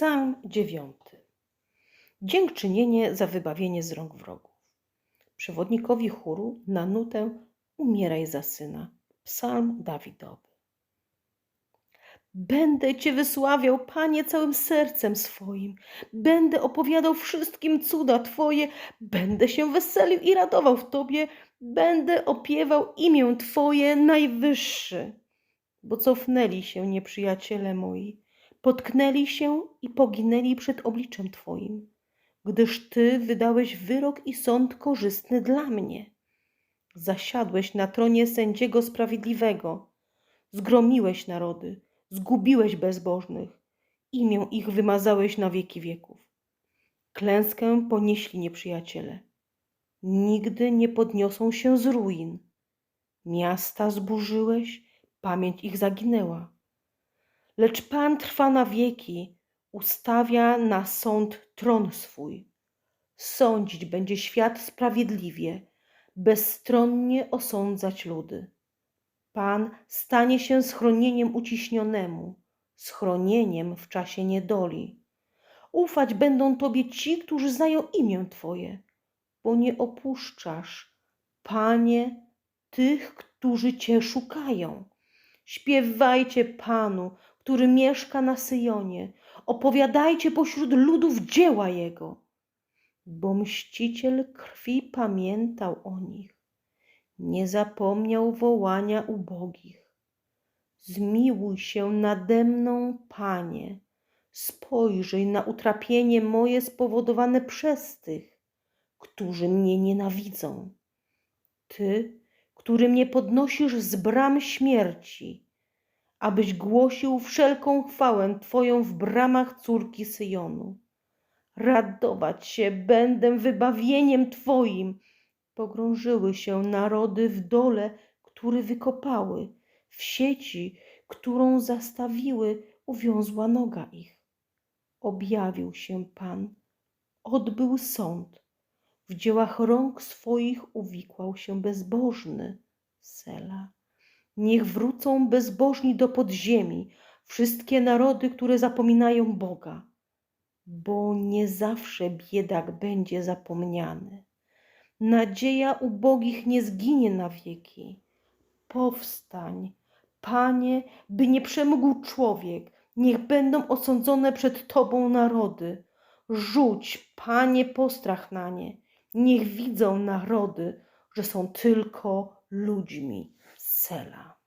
Psalm dziewiąty. Dziękczynienie za wybawienie z rąk wrogów. Przewodnikowi chóru na nutę Umieraj za syna. Psalm Dawidowy. Będę Cię wysławiał, Panie, całym sercem swoim. Będę opowiadał wszystkim cuda Twoje. Będę się weselił i radował w Tobie. Będę opiewał imię Twoje najwyższy. Bo cofnęli się nieprzyjaciele moi. Potknęli się i poginęli przed obliczem Twoim. Gdyż Ty wydałeś wyrok i sąd korzystny dla mnie. Zasiadłeś na tronie sędziego sprawiedliwego. Zgromiłeś narody, zgubiłeś bezbożnych. Imię ich wymazałeś na wieki wieków. Klęskę ponieśli nieprzyjaciele. Nigdy nie podniosą się z ruin. Miasta zburzyłeś, pamięć ich zaginęła. Lecz Pan trwa na wieki, ustawia na sąd tron swój. Sądzić będzie świat sprawiedliwie, bezstronnie osądzać ludy. Pan stanie się schronieniem uciśnionemu, schronieniem w czasie niedoli. Ufać będą Tobie ci, którzy znają imię Twoje, bo nie opuszczasz, Panie, tych, którzy Cię szukają. Śpiewajcie Panu, który mieszka na Syjonie. Opowiadajcie pośród ludów dzieła Jego. Bo mściciel krwi pamiętał o nich. Nie zapomniał wołania ubogich. Zmiłuj się nade mną, Panie. Spojrzyj na utrapienie moje spowodowane przez tych, którzy mnie nienawidzą. Ty, który mnie podnosisz z bram śmierci, abyś głosił wszelką chwałę Twoją w bramach córki Syjonu. Radować się będę wybawieniem Twoim. Pogrążyły się narody w dole, który wykopały, w sieci, którą zastawiły, uwiązła noga ich. Objawił się Pan, odbył sąd. W dziełach rąk swoich uwikłał się bezbożny. Sela. Niech wrócą bezbożni do podziemi, wszystkie narody, które zapominają Boga, bo nie zawsze biedak będzie zapomniany. Nadzieja ubogich nie zginie na wieki. Powstań, Panie, by nie przemógł człowiek, niech będą osądzone przed Tobą narody. Rzuć, Panie, postrach na nie, niech widzą narody, że są tylko ludźmi. Sela.